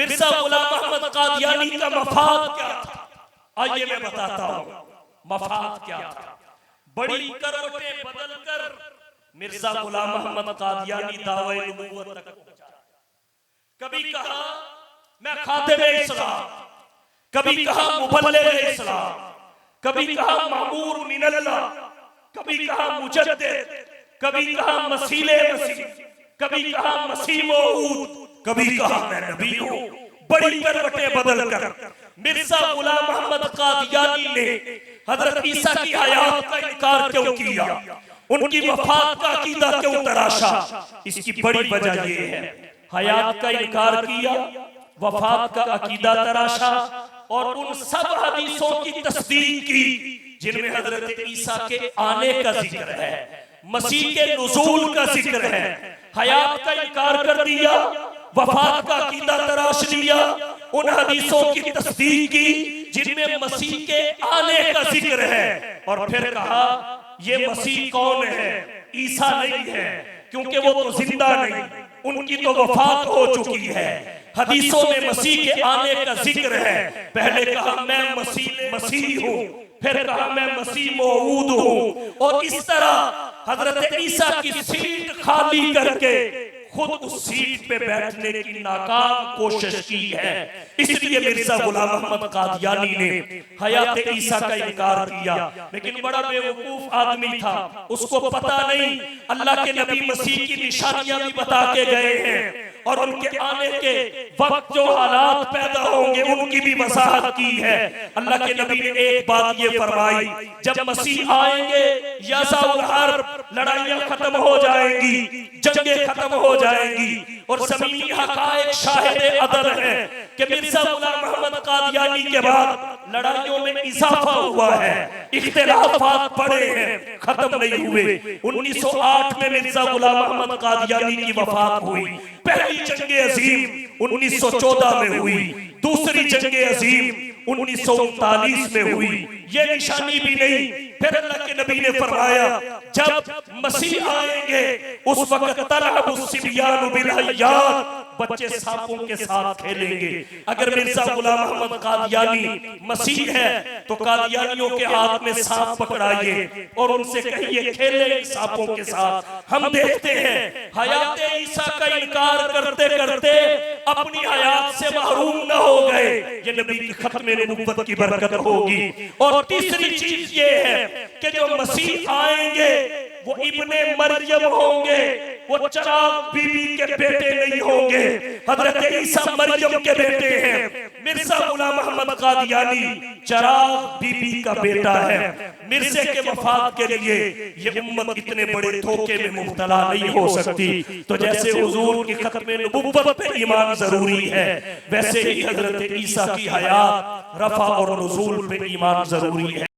مرزا غلام احمد قادیانی کا مفاد کیا تھا؟ آئیے میں بتاتا ہوں۔ مفاد کیا تھا؟ بڑی کروٹیں بدل کر مرزا غلام احمد قادیانی دعوی نبوت تک پہنچا۔ کبھی کہا، میں خاتم اسلام۔ کبھی کہا، مبلغ اسلام۔ کبھی کہا معمور من اللہ۔ کبھی کہا، مجدد۔ کبھی کہا مسیل مسیح۔ کبھی کہا، مسیح موعود۔ کبھی کہا میں نبی ہوں۔ بڑی کروٹیں بدل کر مرزا غلام احمد قادیانی نے حضرت عیسیٰ کی حیات کا انکار کیوں کیا؟ ان کی وفات کا عقیدہ کیوں تراشا؟ اس کی بڑی وجہ یہ ہے۔ حیات کا انکار کیا، وفات کا عقیدہ تراشا اور ان سب حدیثوں کی تصدیق کی، جن میں حضرت عیسیٰ کے آنے کا ذکر ہے، مسیح کے نزول کا ذکر ہے۔ حیات کا انکار کر دیا وفات کا عقیدہ تراش لیا، ان حدیثوں کی تصدیق کی، جن میں مسیح کے آنے کا ذکر ہے۔ اور پھر کہا، یہ مسیح کون ہے؟ عیسیٰ نہیں ہے، کیونکہ وہ تو زندہ نہیں، ان کی تو وفات ہو چکی ہے۔ حدیثوں میں مسیح کے آنے کا ذکر ہے۔ پہلے کہا، میں مسیح مسیح ہوں۔ پھر کہا، میں مسیح موعود ہوں۔ اور اس طرح حضرت عیسیٰ کی سیٹ خالی کر کے خود اس سیٹ پہ بیٹھنے کی ناکام کوشش کی ہے۔ اس لیے مرزا غلام احمد قادیانی نے حیات عیسیٰ کا انکار کیا۔ لیکن بڑا بے وقوف آدمی تھا۔ اس کو پتا نہیں۔ اللہ کے نبی مسیح کی نشانیاں بھی بتا کے گئے ہیں۔ اور ان کے آنے کے وقت جو حالات پیدا ہوں گے، ان کی بھی وضاحت کی ہے۔ اللہ کے نبی نے ایک بات یہ فرمائی، جب مسیح آئیں گے یسا الحرب لڑائیاں ختم ہو جائیں گی، جنگیں ختم ہو جائیں گی۔ اور زمینی حقائق شاہد عدل ہے کہ مرزا غلام محمد قادیانی کے بعد لڑائیوں میں اضافہ ہوا ہے، اختلافات پڑے ہیں، ختم نہیں ہوئے۔ انیس سو آٹھ میں مرزا غلام محمد قادیانی کی وفات ہوئی۔ پہلی جنگ عظیم انیس سو چودہ میں ہوئی۔ دوسری جنگ عظیم انیس سو انتالیس میں ہوئی۔ یہ نشانی بھی نہیں پھر اللہ کے نبی نے فرمایا، جب مسیح آئیں گے، اس وقت ترحب السبیان بالحیات، بچے سانپوں کے ساتھ کھیلیں گے۔ اگر مرزا غلام احمد قادیانی مسیح ہے، تو قادیانیوں کے ہاتھ میں سانپ پکڑائیے اور ان سے کہیے، کھیلیں سانپوں کے ساتھ۔ ہم دیکھتے ہیں، حیات عیسیٰ کا انکار کرتے کرتے اپنی حیات سے محروم نہ ہو گئے۔ یہ نبی کی ختم نبوت کی برکت ہوگی۔ اور تیسری چیز یہ ہے کہ جو مسیح آئیں گے، وہ ابن مریم ہوں گے۔ وہ چراغ بی بی کے بیٹے نہیں ہوں گے۔ حضرت عیسیٰ مریم کے بیٹے ہیں۔ مرزا غلام احمد قادیانی چراغ بی بی کا بیٹا ہے۔ مرزے کے وفات کے لیے یہ امت اتنے بڑے دھوکے میں مبتلا نہیں ہو سکتی۔ تو جیسے حضور کی ختم نبوت پہ ایمان ضروری ہے، ویسے ہی حضرت عیسیٰ کی حیات، رفع اور نزول پہ ایمان ضروری ہے۔